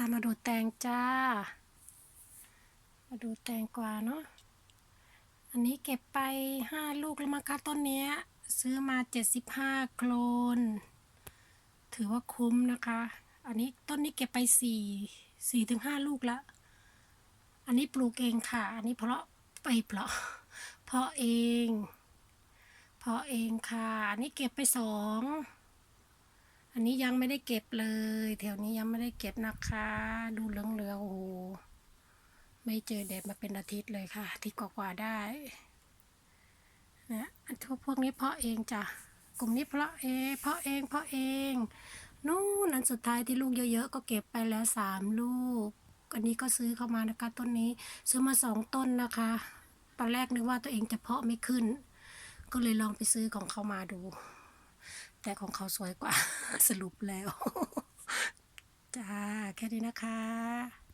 ามาดูแตงจ้า มาดูแตงกวาเนาะ อันนี้เก็บไปห้าลูกแล้วมั้งคะต้นเนี้ย ซื้อมาเจ็ดสิบห้าโคลน ถือว่าคุ้มนะคะ อันนี้ต้นนี้เก็บไปสี่สี่ถึงห้าลูกละ อันนี้ปลูกเองค่ะ อันนี้เพราะไปเพราะเพราะเอง เพราะเองค่ะ อันนี้เก็บไปสอง อันนี้ยังไม่ได้เก็บเลย แถวนี้ยังไม่ได้เก็บนะคะ ดูเหลืองๆโอ้โหไม่เจอแดดมาเป็นอาทิตย์เลยค่ะอาทิตย์กว่าๆได้นะอันทุกพวกนี้เพาะเองจ้ะกลุ่มนี้เพาะเองเพาะเองเพาะเองนู่นอันสุดท้ายที่ลูกเยอะๆก็เก็บไปแล้วสามลูกอันนี้ก็ซื้อเข้ามานะคะต้นนี้ซื้อมาสองต้นนะคะตอนแรกนึกว่าตัวเองจะเพาะไม่ขึ้น ก็เลยลองไปซื้อของเขามาดู แต่ของเขาสวยกว่าสรุปแล้ว จ้า แค่นี้นะคะ